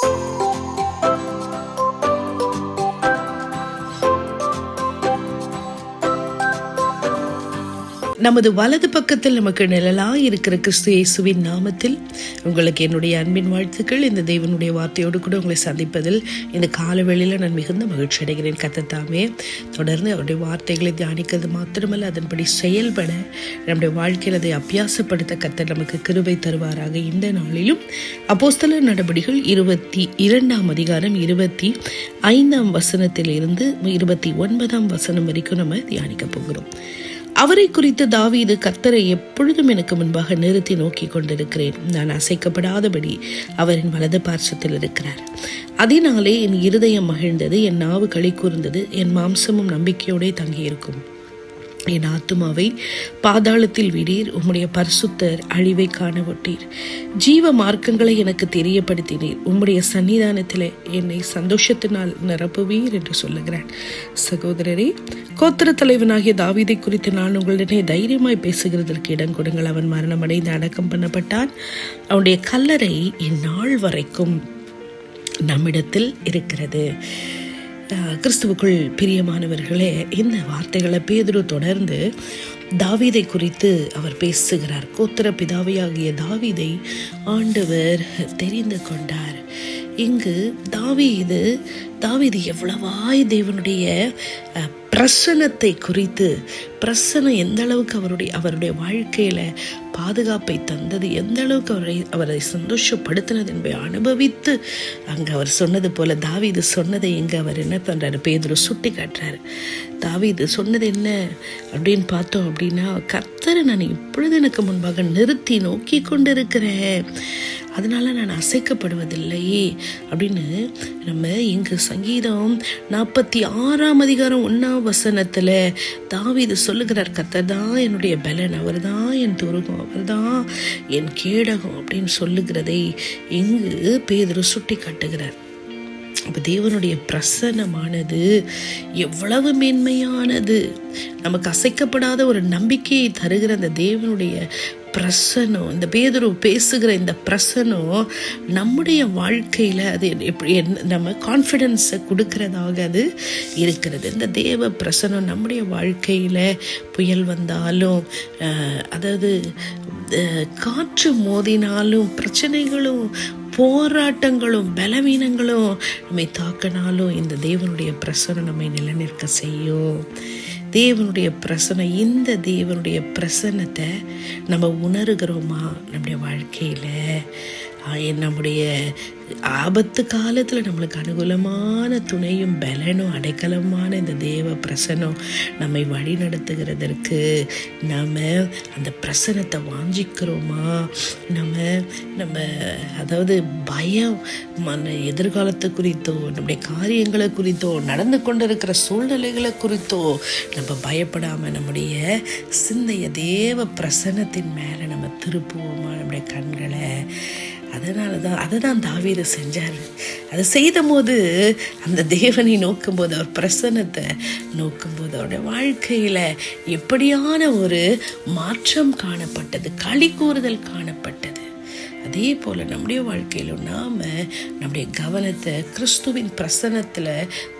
Thank you. நமது வலது பக்கத்தில் நமக்கு நிழலாக இருக்கிற கிறிஸ்து இயேசுவின் நாமத்தில் உங்களுக்கு என்னுடைய அன்பின் வாழ்த்துக்கள். இந்த தேவனுடைய வார்த்தையோடு கூட உங்களை சந்திப்பதில் இந்த காலவெளியில் நான் மிகுந்த மகிழ்ச்சி அடைகிறேன். கத்தத்தாமே தொடர்ந்து அவருடைய வார்த்தைகளை தியானிக்கிறது மாத்திரமல்ல அதன்படி செயல்பட நம்முடைய வாழ்க்கையில் அதை அபியாசப்படுத்த கத்தர் நமக்கு கிருபை தருவாராக. இந்த நாளிலும் அப்போஸ்தல நடபடிகள் இருபத்தி இரண்டாம் அதிகாரம் இருபத்தி ஐந்தாம் வசனத்தில் இருந்து இருபத்தி ஒன்பதாம் வசனம் வரைக்கும் நம்ம தியானிக்க போகிறோம். அவரை குறித்து தாவீது கர்த்தரை எப்பொழுதும் எனக்கு முன்பாக நிறுத்தி நோக்கி கொண்டிருக்கிறேன். நான் அசைக்கப்படாதபடி அவரின் வலது பார்சத்தில் இருக்கிறார். அதனாலே என் இருதயம் மகிழ்ந்தது என் நாவு களி கூர்ந்தது என் மாம்சமும் நம்பிக்கையோடே தங்கியிருக்கும். என் ஆத்துமாவை பாதாளத்தில் விடீர் உம்முடைய பரிசுத்தர் அழிவை காண ஒட்டீர் ஜீவ மார்க்கங்களை எனக்கு தெரியப்படுத்தினீர். உம்முடைய சன்னிதானத்தில் என்னை சந்தோஷத்தினால் நிரப்புவீர் என்று சொல்லுகிறான். சகோதரரே கோத்திர தலைவனாகிய தாவிதை குறித்து நான் உங்களிடனே தைரியமாய் பேசுகிறதற்கு இடம் கொடுங்கள். அவன் மரணமடைந்து அடக்கம் பண்ணப்பட்டான். அவனுடைய கல்லறை இந்நாள் வரைக்கும் நம்மிடத்தில் இருக்கிறது. கிறிஸ்துவுக்குள் பிரியமானவர்களே இந்த வார்த்தைகளை பேதுரு தொடர்ந்து தாவீதை குறித்து அவர் பேசுகிறார். கோத்திர பிதாவையாகிய தாவீதை ஆண்டவர் தெரிந்து கொண்டார். இங்கு தாவீது தாவீது எவ்வளவாய் தேவனுடைய பிரசனத்தை குறித்து பிரசனம் எந்த அளவுக்கு அவருடைய அவருடைய வாழ்க்கையில பாதுகாப்பை தந்தது எந்த அளவுக்கு அவரை அவரை சந்தோஷப்படுத்தினது என்பதை அனுபவித்து அங்கே அவர் சொன்னது போல தாவிது சொன்னதை இங்கே அவர் என்ன பண்ணுறாரு பேதுரு சுட்டி காட்டுறாரு. தாவிது சொன்னது என்ன அப்படின்னு பார்த்தோம் அப்படின்னா கர்த்தரை நான் இப்பொழுது எனக்கு முன்பாக நிறுத்தி நோக்கி கொண்டிருக்கிறேன். அதனால நான் அசைக்கப்படுவதில்லை அப்படின்னு நம்ம இங்கு சங்கீதம் நாற்பத்தி ஆறாம் அதிகாரம் ஒன்றாம் வசனத்தில் தாவிது சொல்லுகிறார் கத்தர் தான் என்னுடைய பலன் அவர் தான் என் துருகம் அவர் தான் என் கேடகம் அப்படின்னு சொல்லுகிறதை இங்கு பேதர் சுட்டி காட்டுகிறார் அப்போ தேவனுடைய பிரசன்னமானது எவ்வளவு மேன்மையானது. நமக்கு அசைக்கப்படாத ஒரு நம்பிக்கையை தருகிற அந்த தேவனுடைய பிரசனம் இந்த பேதுரு பேசுகிற இந்த பிரசனம் நம்முடைய வாழ்க்கையில் அது எப்படி நம்ம கான்ஃபிடென்ஸை கொடுக்கறதாக அது இருக்கிறது. இந்த தேவ பிரசனம் நம்முடைய வாழ்க்கையில் புயல் வந்தாலும் அதாவது காற்று மோதினாலும் பிரச்சனைகளும் போராட்டங்களும் பலவீனங்களும் நம்மை தாக்கினாலும் இந்த தேவனுடைய பிரசனம் நம்மை நிலநிற்க செய்யும். தேவனுடைய பிரசனம் இந்த தேவனுடைய பிரசன்னத்தை நம்ம உணர்கிறோமா? நம்முடைய வாழ்க்கையில். நம்முடைய ஆபத்து காலத்தில் நம்மளுக்கு அனுகூலமான துணையும் பலனும் அடைக்கலமான இந்த தேவ பிரசனம் நம்மை வழி நடத்துகிறதற்கு நாம் அந்த பிரசனத்தை வாஞ்சிக்கிறோமா? நம்ம நம்ம அதாவது பயம் மன எதிர்காலத்தை குறித்தோ நம்முடைய காரியங்களை குறித்தோ நடந்து கொண்டிருக்கிற சூழ்நிலைகளை குறித்தோ நம்ம பயப்படாமல் நம்முடைய சிந்தைய தேவ பிரசன்னத்தின் மேலே நம்ம திருப்புவோமா? நம்முடைய கண்களை அதனால தான் அதை தான் தாவீது செஞ்சார். அதை செய்த போது அந்த தேவனை நோக்கும்போது அவர் பிரசன்னத்தை நோக்கும்போது அவருடைய வாழ்க்கையில் எப்படியான ஒரு மாற்றம் காணப்பட்டது களி கூறுதல் காணப்பட்டது. அதே போல் நம்முடைய வாழ்க்கையிலும் நாம் நம்முடைய கவனத்தை கிறிஸ்துவின் பிரசனத்தில்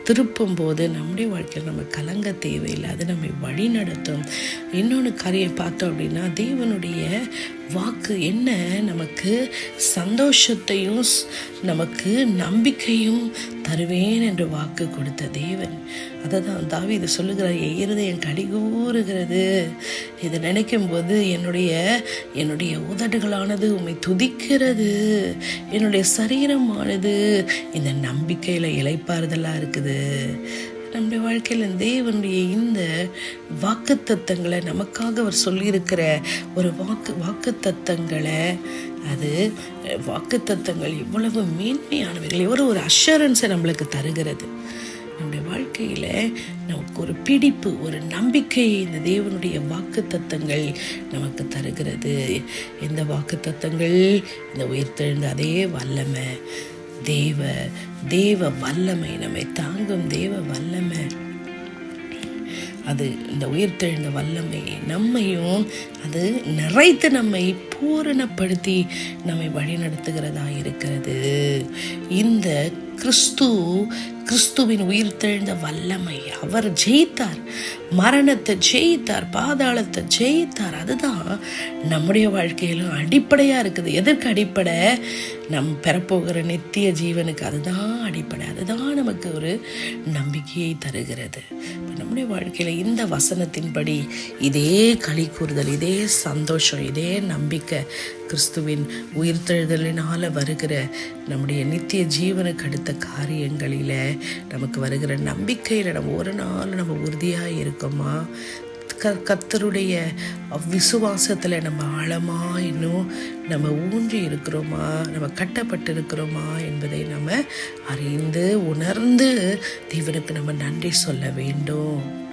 திருப்பும் போது நம்முடைய வாழ்க்கையில் நம்ம கலங்க தேவையில்லை அது நம்மை வழி நடத்தும். இன்னொன்று காரியம் பார்த்தோம் அப்படின்னா தேவனுடைய வாக்கு என்ன? நமக்கு சந்தோஷத்தையும் நமக்கு நம்பிக்கையும் தருவேன் என்று வாக்கு கொடுத்த தேவன். அதை தான் தாவீது சொல்லுகிறார் என் இருதயம் கடிகூறுகிறது. இதை நினைக்கும் போது என்னுடைய என்னுடைய உதடுகளானது உம்மை துதிக்கிறது. என்னுடைய சரீரமானது இந்த நம்பிக்கையில் இளைப்பாறுதலாக இருக்குது. நம்முடைய வாழ்க்கையில் தேவனுடைய இந்த வாக்குத்தத்தங்களை நமக்காக அவர் சொல்லியிருக்கிற ஒரு வாக்கு வாக்குத்தத்தங்களை அது வாக்குத்தத்தங்கள் இவ்வளவு மேன்மையானவைகள். எவ்வளோ ஒரு அஷூரன்ஸை நம்மளுக்கு தருகிறது. நம்முடைய வாழ்க்கையில் நமக்கு ஒரு பிடிப்பு ஒரு நம்பிக்கை இந்த தேவனுடைய வாக்கு தத்தங்கள் நமக்கு தருகிறது. எந்த வாக்கு தத்தங்கள் இந்த உயிர்த்தெழுந்த அதே வல்லமை. தேவ தேவ வல்லமை நம்மை தாங்கும் தேவ வல்லமை. அது இந்த உயிர்த்தெழுந்த வல்லமை நம்மையும் அது நிறைத்து நம்மை பூரணப்படுத்தி நம்மை வழிநடத்துகிறதா இருக்கிறது. இந்த கிறிஸ்து கிறிஸ்துவின் உயிர் தெழுந்த வல்லமை அவர் ஜெயித்தார். மரணத்தை ஜெயித்தார் பாதாளத்தை ஜெயித்தார். அதுதான் நம்முடைய வாழ்க்கையிலும் அடிப்படையாக இருக்குது. எதற்கு அடிப்படை? நம் பெறப்போகிற நித்திய ஜீவனுக்கு அதுதான் அடிப்படை. அதுதான் நமக்கு ஒரு நம்பிக்கையை தருகிறது. நம்முடைய வாழ்க்கையில் இந்த வசனத்தின்படி இதே களி கூறுதல் இதே சந்தோஷம் இதே நம்பிக்கை கிறிஸ்துவின் உயிர்த்தெழுதலினால் வருகிற நம்முடைய நித்திய ஜீவனுக்கு அடுத்த காரியங்களில் நமக்கு வருகிற நம்பிக்கையில் நம்ம ஒரு நாள் நம்ம உறுதியாக இருக்கோமா? க கத்தருடைய விசுவாசத்தில் நம்ம ஆழமாக இன்னும் நம்ம ஊன்றி இருக்கிறோமா? நம்ம கட்டப்பட்டு இருக்கிறோமா என்பதை நம்ம அறிந்து உணர்ந்து தேவனுக்கு நம்ம நன்றி சொல்ல வேண்டும்.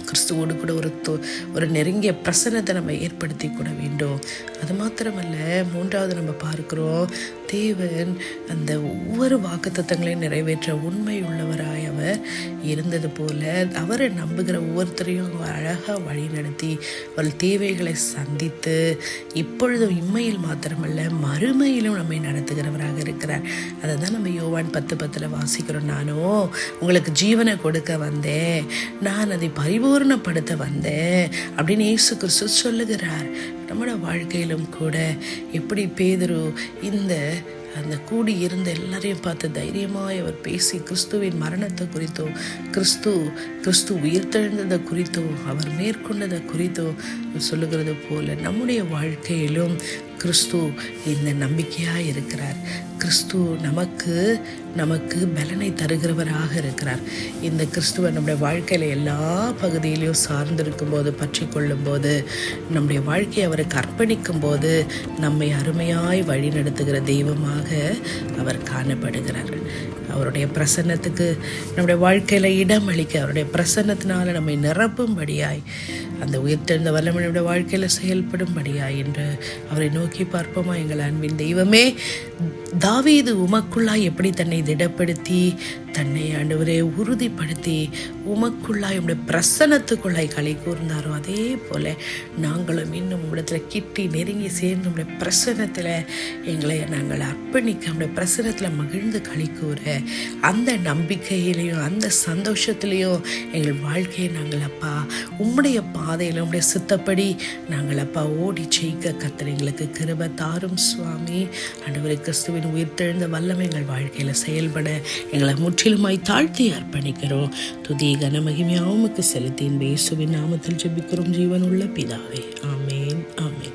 கிறிஸ்துவோடு கூட ஒரு தொ- ஒரு நெருங்கிய பிரசன்னத்தை நம்ம ஏற்படுத்தி கூட வேண்டும். அது மாத்திரமல்ல மூன்றாவது நம்ம பார்க்கிறோம் தேவன் அந்த ஒவ்வொரு வாக்குத்தத்தங்களையும் நிறைவேற்ற உண்மை உள்ளவராய் அவர் இருந்தது போல அவரை நம்புகிற ஒவ்வொருத்தரையும் அழகாக வழி நடத்தி அவள் தேவைகளை சந்தித்து இப்பொழுதும் இம்மையில் மாத்திரமல்ல மறுமையிலும் நம்மை நடத்துகிறவராக இருக்கிறார். அதை தான் நம்ம யோவான் பத்து பத்தில் வாசிக்கிறோம். நானும் உங்களுக்கு ஜீவனை கொடுக்க வந்தேன். நான் அதை பரிபூர்ணப்படுத்த வந்தேன் அப்படின்னு இயேசு கிறிஸ்து சொல்லுகிறார். நம்மளோட வாழ்க்கையிலும் கூட எப்படி பேதரு இந்த அந்த கூடி இருந்த எல்லாரையும் பார்த்து தைரியமாய் அவர் பேசி கிறிஸ்துவின் மரணத்தை குறித்தும் கிறிஸ்து கிறிஸ்து உயிர்த்தெழுந்ததை குறித்தும் அவர் மேற்கொண்டதை குறித்தும் சொல்லுகிறது போல நம்முடைய வாழ்க்கையிலும் கிறிஸ்து இந்த நம்பிக்கையாக இருக்கிறார். கிறிஸ்து நமக்கு நமக்கு பலனை தருகிறவராக இருக்கிறார். இந்த கிறிஸ்துவை நம்முடைய வாழ்க்கையில் எல்லா பகுதியிலையும் சார்ந்திருக்கும் போது பற்றி கொள்ளும் போது நம்முடைய வாழ்க்கையை அவருக்கு அர்ப்பணிக்கும் போது நம்மை அருமையாய் வழிநடத்துகிற தெய்வமாக அவர் காணப்படுகிறார். அவருடைய பிரசன்னத்துக்கு நம்முடைய வாழ்க்கையில் இடம் அளிக்க அவருடைய பிரசன்னத்தினால நம்மை நிரப்பும்படியாய் அந்த உயிர்த்தெழுந்த வல்லமனுடைய வாழ்க்கையில் செயல்படும்படியா என்று அவரை நோக்கி பார்ப்போமா எங்கள் அன்பின் தெய்வமே? தாவீது உமக்குள்ளாய் எப்படி தன்னை திடப்படுத்தி தன்னை ஆண்டவரே உறுதிப்படுத்தி உமக்குள்ளாய் உடைய பிரசன்னத்துக்குள்ளாய் கலை கூர்ந்தாரோ அதே போல நாங்களும் இன்னும் இடத்துல கிட்டி நெருங்கி சேர்ந்து உடைய பிரசனத்தில் எங்களை நாங்கள் அர்ப்பணிக்க உடைய பிரசனத்தில் மகிழ்ந்து களி கூற அந்த நம்பிக்கையிலையும் அந்த சந்தோஷத்திலையும் எங்கள் வாழ்க்கையை நாங்கள் அப்பா உம்முடைய பாதையில் உம்முடைய சித்தப்படி நாங்கள் அப்பா ஓடி ஜெயிக்க கத்திர எங்களுக்கு கிருப தாரும் சுவாமி. ஆண்டவரை கிறிஸ்துவின் உயிர்த்தெழுந்த வல்லமை எங்கள் வாழ்க்கையில் செயல்பட எங்களை முற்றிலுமாய் தாழ்த்தி அர்ப்பணிக்கிறோம். துதி கனமகிமையாவுக்கு செலுத்தின் பேசுவின் நாமத்தில் ஜெபிக்கிறோம். ஜீவன் உள்ள பிதாவே ஆமேன் ஆமேன்.